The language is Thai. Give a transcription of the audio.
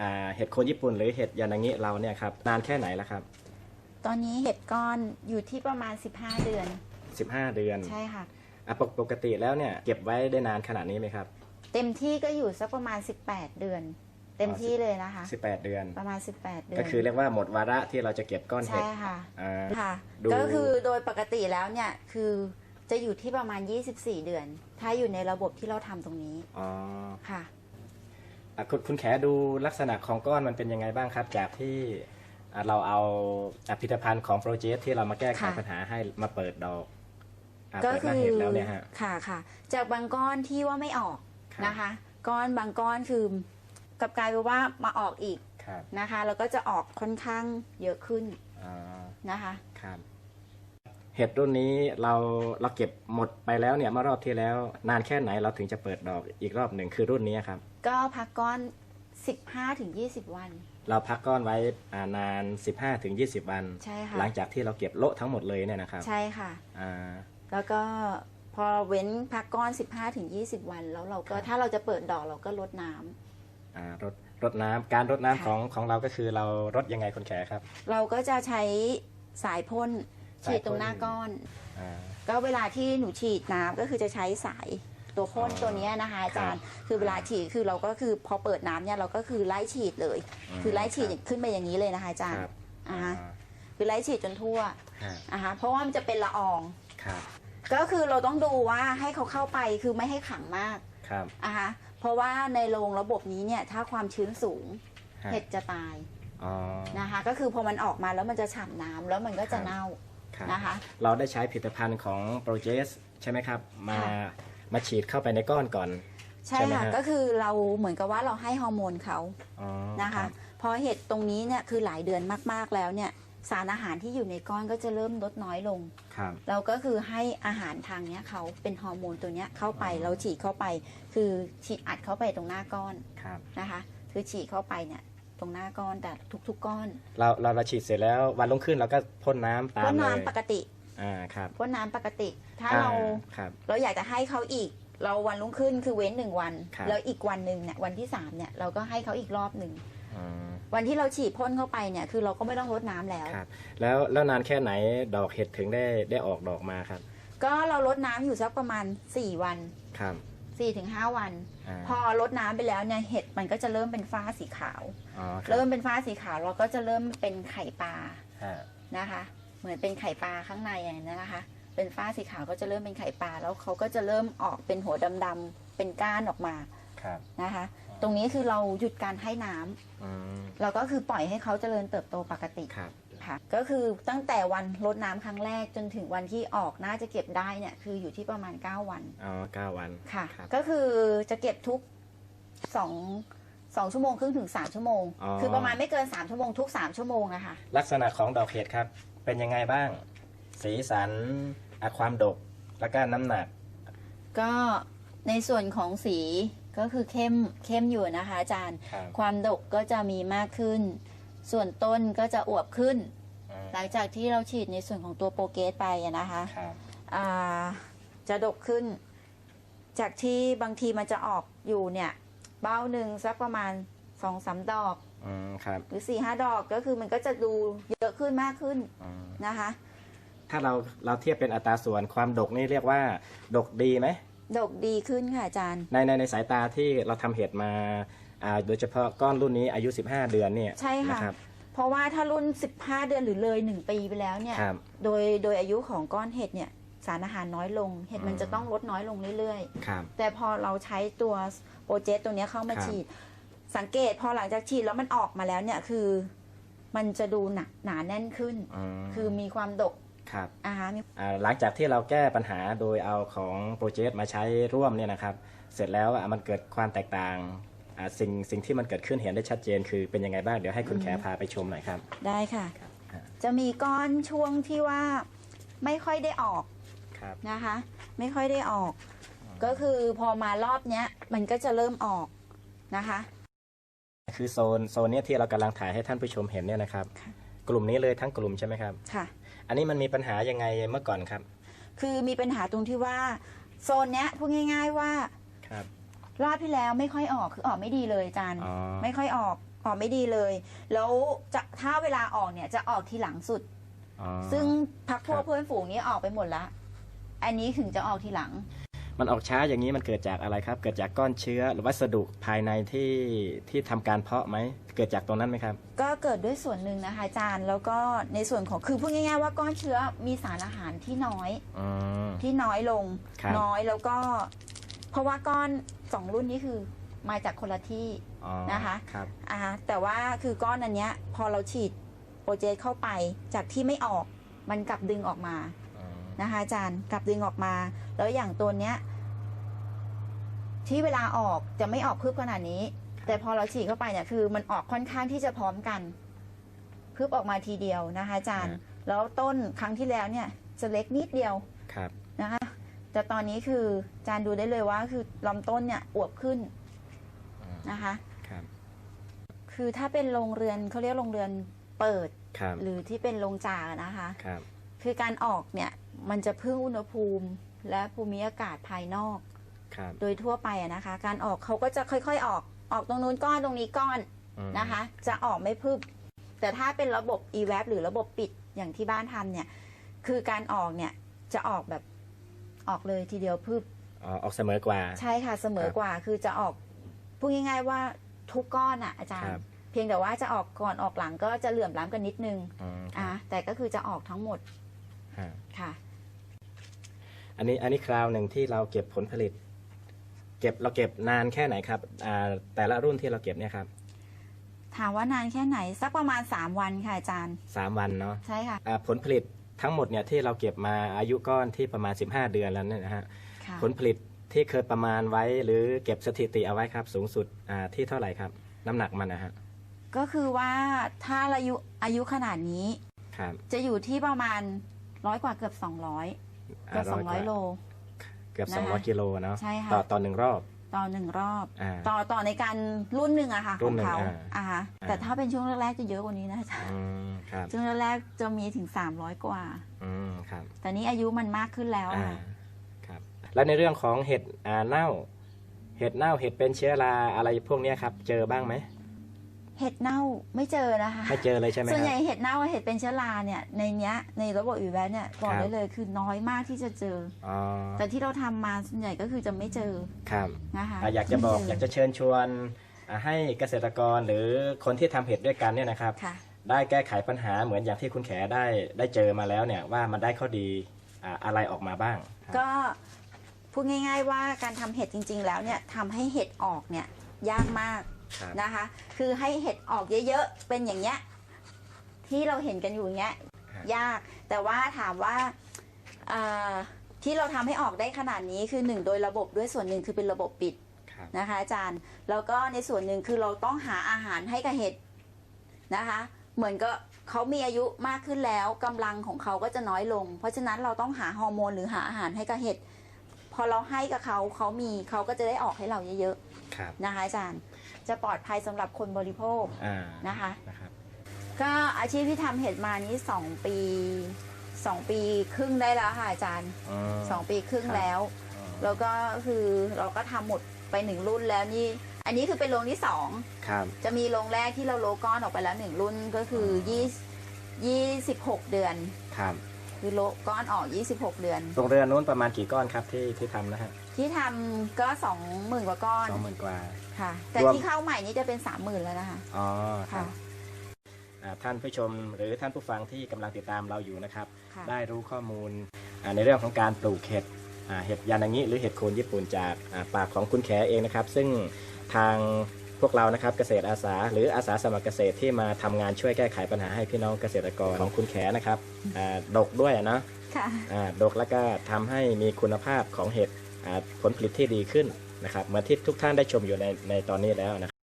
อ่าเห็ดโคนญี่ปุ่นหรือเห็ดยานางิเราเนี่ยครับนานแค่ไหนแล้วครับ ตอนนี้เห็ดก้อนอยู่ที่ประมาณ 15 เดือน 15 เดือนใช่ค่ะอะปกปกติแล้วเนี่ยเก็บไว้ได้นานขนาดนี้ไหมครับ เต็มที่ก็อยู่สักประมาณ 18 เดือน เต็มที่เลยนะคะ 18 เดือน ประมาณ 18 เดือน ก็คือเรียกว่าหมดวาระที่เราจะเก็บก้อนเห็ใช่ดค่ะอ่าค่ะดูก็คือโดยปกติแล้วเนี่ยคือจะอยู่ที่ประมาณ 24 เดือน ถ้าอยู่ในระบบที่เราทำตรงนี้อ๋อค่ะอะ คุณคุณแขดูลักษณะของก้อนมันเป็นยังไงบ้างครับ จากที่อะเราเอาอะผลิตภัณฑ์ของโปรเจกต์ที่เรามาแก้ไขค่ะ ปัญหาให้มาเปิดดอกอะก็เปิดหคืน้าอเห็ดแล้วเนี่ยฮะ ค่ะค่ะ จากบางก้อนที่ว่าไม่ออกครับ นะคะ ก้อนบางก้อนคือกลับกลายเป็นว่ามาออกอีกครับนะคะ แล้วก็จะออกค่อนข้างเยอะขึ้นอ่านะคะ ครับเห็ดรุ่นนี้เราเราเก็บหมดไปแล้วเนี่ยเมื่อรอบที่แล้ว นานแค่ไหนเราถึงจะเปิดดอกอีกรอบหนึ่งคือรุ่นนี้ครับ ก็พักก้อน 15-20 วัน เราพักก้อนไว้อ่านาน 15-20 วัน ใช่ค่ะหลังจากที่เราเก็บโละทั้งหมดเลยเนี่ยนะครับใช่ค่ะ อ่า แล้วก็พอเว้นพักก้อน 15-20 วัน แล้วเราก็ครับ ถ้าเราจะเปิดดอกเราก็ลดน้ำ อ่ารดรดน้ำการรดน้ำค่ะ ของของเราก็คือเรารดยังไงคนแขครับ เราก็จะใช้สายพ่นสายพ่นฉีดตรงหน้าก้อน อ่าก็เวลาที่หนูฉีดน้ำก็คือจะใช้สาย ตัวพ่นอ๋อตัวเนี้ยนะคะอาจารย์คือเวลาฉีดคือเราก็คือพอเปิดน้ำเนี่ยเราก็คือไล่ฉีดเลยมคือไล่ฉีดรับขึ้นไปอย่างนี้เลยนะคะอาจารคย์รับอ่าอ่าฮะคือไล่ฉีดจนทั่วฮะอ่าฮะเพราะว่ามันจะเป็นละออง ครับก็คือเราต้องดูว่าให้เขาเข้าไปคือไม่ให้ขังมากครับอะฮะเพราะว่าในโรงระบบนี้เนี่ยถ้าความชื้นสูงฮะเห็ดจะตายอ๋อนะคะ ก็คือพอมันออกมาแล้วมันจะฉ่ำน้ำแล้วมันก็จะครับเน่าครับนะคะ เราได้ใช้ผลิตภัณฑ์ของโปรเจสใช่ไหมครับ มาค่ะ มาฉีดเข้าไปในก้อนก่อน ใช่ใช่ไหมค่ะฮะ ก็คือเราเหมือนกับว่าเราให้ฮอร์โมนเขาอ๋อนะคะรับพอเห็ดตรงนี้เนี่ยคือหลายเดือนมากๆแล้วเนี่ยสารอาหารที่อยู่ในก้อนก็จะเริ่มลดน้อยลง ครับ เราก็คือให้อาหารทางเนี้ยเขาเป็นฮอร์โมนตัวเนี้ยเข้าไปอ๋อ เราฉีดเข้าไป คือฉีดอัดเข้าไปตรงหน้าก้อนครับ นะคะ คือฉีดเข้าไปเนี่ยตรงหน้าก้อนแต่ทุกๆก้อนเราเราเราฉีดเสร็จแล้ววันรุ่งขึ้นเราก็พ่นน้ำตามพ่นเลยน้ำปกติ อ่าครับพ่นน้ำปกติ ถ้าอ่เราครับเราอยากจะให้เขาอีก เราวันรุ่งขึ้นคือเว้นหนึ่งวันครับแล้วอีกวันหนึ่งเนี่ยวันที่สามเนี่ยเราก็ให้เขาอีกรอบหนึ่งอืมวันที่เราฉีดพ่นเข้าไปเนี่ยคือเราก็ไม่ต้องรดน้ำแล้วครับ แล้วแล้วนานแค่ไหนดอกเห็ดถึงได้ได้ออกดอกมาครับ ก็เรารดน้ำอยู่สักประมาณ4วันครับ4-5วันอ่าพอรดน้ำไปแล้วเนี่ยเห็ดมันก็จะเริ่มเป็นฟ้าสีขาวอ๋อครับเริ่มเป็นฟ้าสีขาวเราก็จะเริ่มเป็นไข่ปลาฮะนะคะ เหมือนเป็นไข่ปลาข้างในอย่างนั้นนะคะ เป็นฟ้าสีขาวก็จะเริ่มเป็นไข่ปลาแล้วเขาก็จะเริ่มออกเป็นหัวดำๆเป็นก้านออกมาครับนะคะ ตรงนี้คือเราหยุดการให้น้ำอืมเราก็คือปล่อยให้เขาเจริญเติบโตปกติครับค่ะก็คือตั้งแต่วันรดน้ำครั้งแรกจนถึงวันที่ออกน่าจะเก็บได้เนี่ยคืออยู่ที่ประมาณ 9 วันอ๋อเก้าวันค่ะครับก็คือจะเก็บทุกสองสองชั่วโมงครึ่งถึงสามชั่วโมงอ๋อคือประมาณไม่เกินสามชั่วโมงทุกสามชั่วโมงอะค่ะลักษณะของดอกเห็ดครับ เป็นยังไงบ้าง สีสันอะความดกแล้วก็น้ำหนัก ก็ในส่วนของสีก็คือเข้มเข้มอยู่นะคะอาจารย์ ครับ ความดกก็จะมีมากขึ้น ส่วนต้นก็จะอวบขึ้น อืมหลังจากที่เราฉีดในส่วนของตัวโปรเกสไปอะนะคะ ครับ อ่าจะดกขึ้น จากที่บางทีมันจะออกอยู่เนี่ย เบ้าหนึ่งสักประมาณสองสามดอก อืมครับหรือสี่ห้าดอกก็คือมันก็จะดูเยอะขึ้นมากขึ้นอืมนะคะ ถ้าเราเราเทียบเป็นอัตราส่วนความดกนี่เรียกว่า ดกดีไหมดกดีขึ้นค่ะอาจารย์ ในในในสายตาที่เราทำเห็ดมาอ่าโดยเฉพาะก้อนรุ่นนี้อายุ 15 เดือนเนี่ยใช่ค่ะ นะครับ เพราะว่าถ้ารุ่น 15 เดือนหรือเลย 1 ปีไปแล้วเนี่ย ครับ โดยโดยอายุของก้อนเห็ดเนี่ยสารอาหารน้อยลง เห็ดมันอืมจะต้องลดน้อยลงเรื่อย ครับ ๆ แต่พอเราใช้ตัวโปรเจกต์ตัวเนี้ยเข้ามาครับ ฉีด สังเกตพอหลังจากฉีดแล้วมันออกมาแล้วเนี่ยคือ มันจะดูหนาหนาแน่นขึ้น อืมคือมีความดกครับอาหารมีอ่าหลังจากที่เราแก้ปัญหาโดยเอาของโปรเจกต์มาใช้ร่วมเนี่ยนะครับ เสร็จแล้วอะมันเกิดความแตกต่างอ่าสิ่งสิ่งที่มันเกิดขึ้นเห็นได้ชัดเจน คือเป็นยังไงบ้างเดี๋ยวให้คุณแขพาไปชมหน่อยครับ ได้ค่ะอ่าจะมีก้อนช่วงที่ว่าไม่ค่อยได้ออก ครับ นะคะไม่ค่อยได้ออก ก็คือพอมารอบเนี้ยมันก็จะเริ่มออกนะคะ คือโซนโซนเนี้ยที่เรากำลังถ่ายให้ท่านผู้ชมเห็นเนี่ยนะครับ ค่ะ กลุ่มนี้เลยทั้งกลุ่มใช่ไหมครับ ค่ะ อันนี้มันมีปัญหายังไงเมื่อก่อนครับคือมีปัญหาตรงที่ว่าโซนเนี้ยพูดง่าย ๆว่า ครับ รอบที่แล้วไม่ค่อยออกคือออกไม่ดีเลยอาจารย์อ๋อ ไม่ค่อยออกออกไม่ดีเลย แล้วจะถ้าเวลาออกเนี่ยจะออกทีหลังสุด อ๋อ ซึ่งพักพวครักบ เพื่อนฝูงนี้ออกไปหมดละ อันนี้ถึงจะออกทีหลัง มันออกช้าอย่างนี้มันเกิดจากอะไรครับ เกิดจากก้อนเชื้อหรือวัสดุภายในที่ที่ทำการเพาะไหมเกิดจากตรงนั้นไหมครับ ก็เกิดด้วยส่วนหนึ่งนะคะอาจารย์ แล้วก็ในส่วนของคือพูดง่ายๆว่าก้อนเชื้อมีสารอาหารที่น้อยอืมที่น้อยลงครับน้อยแล้วก็ เพราะว่าก้อนสองรุ่นนี้คือมาจากคนละที่อ๋อนะคะครับอ่าแต่ว่าคือก้อนอันเนี้ยพอเราฉีดโปรเจกต์เข้าไปจากที่ไม่ออกมันกลับดึงออกมาอืม นะคะอาจารย์กลับดึงออกมา แล้วอย่างตัวเนี้ย ที่เวลาออกจะไม่ออกพึบขนาดนี้ แต่พอเราฉีดเข้าไปเนี่ยคือ มันออกค่อนข้างที่จะพร้อมกันพึบออกมาทีเดียวนะคะอาจารย์ แล้วต้นครั้งที่แล้วเนี่ยจะเล็กนิดเดียวครับนะคะ แต่ตอนนี้คืออาจารย์ดูได้เลยว่า คือลำต้นเนี่ยอวบขึ้นอืมนะคะครับคือถ้าเป็นโรงเรือนเขาเรียกโรงเรือนเปิดครับหรือที่เป็นโรงจ่านะคะครับคือการออกเนี่ย มันจะพึ่งอุณหภูมิและภูมิอากาศภายนอก ครับ โดยทั่วไปอะนะคะ การออกเขาก็จะค่อยๆออก ออกตรงนู้นก้อนตรงนี้ก้อนอืม นะคะ จะออกไม่พึบ แต่ถ้าเป็นระบบ e-web หรือระบบปิดอย่างที่บ้านทำเนี่ย คือการออกเนี่ยจะออกแบบออกเลยทีเดียวพึบ อ๋อออกเสมอกว่า ใช่ค่ะเสมอกว่าคือจะออกพูดง่าย ๆ ว่าทุกก้อนอะอาจารคย์ รับ เพียงแต่ว่าจะออกก่อนออกหลังก็จะเหลื่อมล้ำกันนิดนึงอืมคอะรับแต่ก็คือจะออกทั้งหมดฮะค่ะ อันนี้อันนี้คราวหนึ่งที่เราเก็บผลผลิต เก็บเราเก็บนานแค่ไหนครับอ่าแต่ละรุ่นที่เราเก็บเนี่ยครับถามว่านานแค่ไหนสักประมาณ 3 วันค่ะอาจารย์ สามวันเนาะใช่ค่ะอ่าผลผลิตทั้งหมดเนี่ยที่เราเก็บมาอายุก้อนที่ประมาณ 15 เดือนแล้วเนี่ยนะฮะค่ะผลผลิตที่เคยประมาณไว้ หรือเก็บสถิติเอาไว้ครับ สูงสุดอ่าที่เท่าไหร่ครับ น้ำหนักมันนะฮะก็คือว่าถ้าอายุอายุขนาดนี้ ครับจะอยู่ที่ประมาณร้อยกว่าเกือบ 200เกือบาร้ยกว่า200โล เกือบนะคะ200กิโลเนาะใช่ค่ะ ต่อต่อหนึ่งรอบ ต่อหนึ่งรอบ อ่าต่อต่อในการรุ่นหนึ่งอะค่ะรุ่ขอนงหนึ่งเขาอ่า อ่าฮะอ่าแต่ถ้าเป็นช่วงแรกๆจะเยอะกว่านี้นะอาจารย์อืมครับช่วงแรกๆจะมีถึง 300 กว่า อืมครับแต่นี้อายุมันมากขึ้นแล้วอ่าค่ะครับ แล้วในเรื่องของเห็ดอ่าเน่า เห็ดเน่าเห็ดเป็นเชื้อราอะไรพวกเนี้ยครับ เจอบ้างไหม เห็ดเน่าไม่เจอนะคะไม่เจอเลยใช่ไหมคส่วนรับใหญ่เห็ดเน่ากับเห็ดเป็นเชื้อราเนี่ยในเนี้ยในระบบอีแวนเนี่ยบอกครับได้เลยคือน้อยมากที่จะเจออ๋อแต่ที่เราทำมาส่วนใหญ่ก็คือจะไม่เจอครับนะคะอะอยากจะบอกไม่อยากจะเชิญชวนอะให้เกษตรกรหรือคนที่ทำเห็ดด้วยกันเนี่ยนะครับค่ะได้แก้ไขปัญหาเหมือนอย่างที่คุณแขได้ได้เจอมาแล้วเนี่ยว่ามันได้ข้อดีอะอะไรออกมาบ้างครับก็พูดง่าย ๆ ว่าการทำเห็ดจริง ๆ แล้วเนี่ยทำให้เห็ดออกเนี่ยยากมาก ครับ นะคะ คือให้เห็ดออกเยอะๆ เป็นอย่างเงี้ยที่เราเห็นกันอยู่อย่างเงี้ยครับยาก แต่ว่าถามว่าเอ่อที่เราทำให้ออกได้ขนาดนี้คือหนึ่งโดยระบบด้วยส่วนหนึ่งคือเป็นระบบปิด ครับนะคะอาจารย์ แล้วก็ในส่วนหนึ่งคือเราต้องหาอาหารให้กับเห็ดนะคะ เหมือนก็เขามีอายุมากขึ้นแล้วกำลังของเขาก็จะน้อยลง เพราะฉะนั้นเราต้องหาฮอร์โมนหรือหาอาหารให้กับเห็ด พอเราให้กับเขาเขามีเขาก็จะได้ออกให้เราเยอะครับ ๆนะคะอาจารย์ จะปลอดภัยสำหรับคนบริโภคอ่านะคะ นะครับ ก็อาชีพที่ทำเห็ดมานี้สองปีสองปีครึ่งได้แล้วค่ะอาจารย์อืมสองปีครึ่งครับ แล้วอืมแล้วก็คือเราก็ทำหมดไปหนึ่งรุ่นแล้วนี่ อันนี้คือเป็นโรงที่สองครับ จะมีโรงแรกที่เราโลก้อนออกไปแล้วหนึ่งรุ่นก็คือยี่ยี่สิบหกเดือน ครับคือโลก้อนออกยี่สิบหกเดือน โรงเรือนนู้นประมาณกี่ก้อนครับที่ที่ทำนะฮะ ที่ทำก็สองหมื่นกว่าก้อนสองหมื่นกว่า ค่ะ แต่รวม ที่เข้าใหม่นี้จะเป็นสามหมื่นแล้วนะคะ อ๋อครัค่ะ บอ่าท่านผู้ชมหรือท่านผู้ฟังที่กำลังติดตามเราอยู่นะครับ ค่ะ ได้รู้ข้อมูลอ่าในเรื่องของการปลูกเห็ดอ่าเห็ดยานางิหรือเห็ดโคนญี่ปุ่นจากอ่าปากของคุณแขเองนะครับ ซึ่งทางพวกเรานะครับเกษตรอาสา หรืออาสาสมัครเกษตรที่มาทำงานช่วยแก้ไขปัญหาให้พี่น้องเกษตรกรของคุณแขนะครับอ่าดกด้วยนะค่ะ อ่าดกแล้วก็ทำให้มีคุณภาพของเห็ดอ่า ผลผลิตที่ดีขึ้นนะครับเหมือนที่ทุกท่านได้ชมอยู่ในในตอนนี้แล้วนะครับ